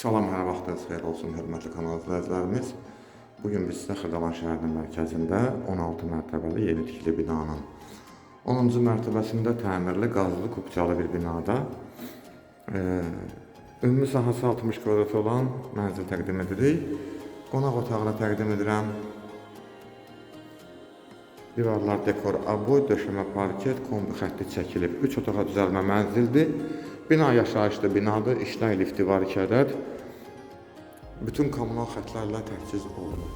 Salam, hər vaxtınız xeyir olsun, hörmətli kanal izləyicilərimiz. Bugün biz sizə Xırdalan şəhərinin mərkəzində 16 mərtəbəli yeni tikili binanın 10-cu mərtəbəsində təmirli, qazlı, kubcalı bir binada e, ümumi sahəsi 60 kvadrat olan mənzil təqdim edirik. Qonaq otağını təqdim edirəm. Divarlar dekor aboy, döşəmə parket, kombi xətti çəkilib. 3 otağa düzəlmə mənzildir. Bina yaşayışlı binadır, işlək lifti var 2 ədəd. Bütün kommunal xətlərlə təchiz olunub.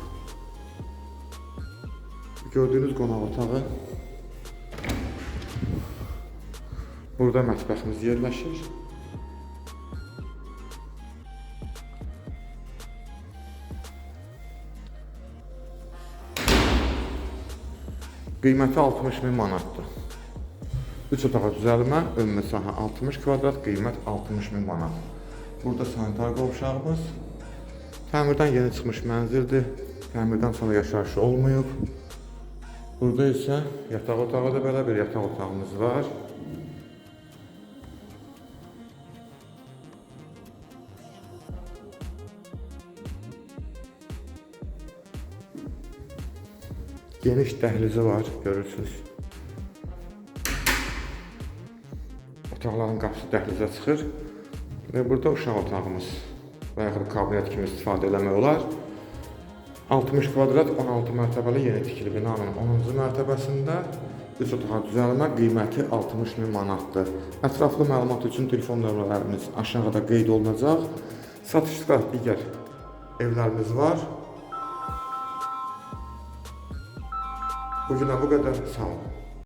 Gördüyünüz qonaq otağı Burada mətbəximiz yerləşir. Qiyməti 60 min manatdır. 3 otağa düzəlmə, ümumi sahə 60 kvadrat, qiymət 60 min manat. Burada sanitar qovşağımız. Təmirdən yeni çıxmış mənzildir. Təmirdən sonra yaşayışı olmayıb. Burada isə yataq otağı da belə bir yataq otağımız var. Geniş dəhlizi var, görürsünüz. Otaqların qapısı dəhlizə çıxır və burada uşaq otağımız və yaxud kabinet kimi istifadə eləmək olar. 60 kvadrat 16 mərtəbəli yeni tikili binanın 10-cu mərtəbəsində 3 otağa düzəlmə qiyməti 60 min manatdır. Ətraflı məlumat üçün telefon nömrələrimiz aşağıda qeyd olunacaq. Satışda digər evlərimiz var. Hoje na rua dançando.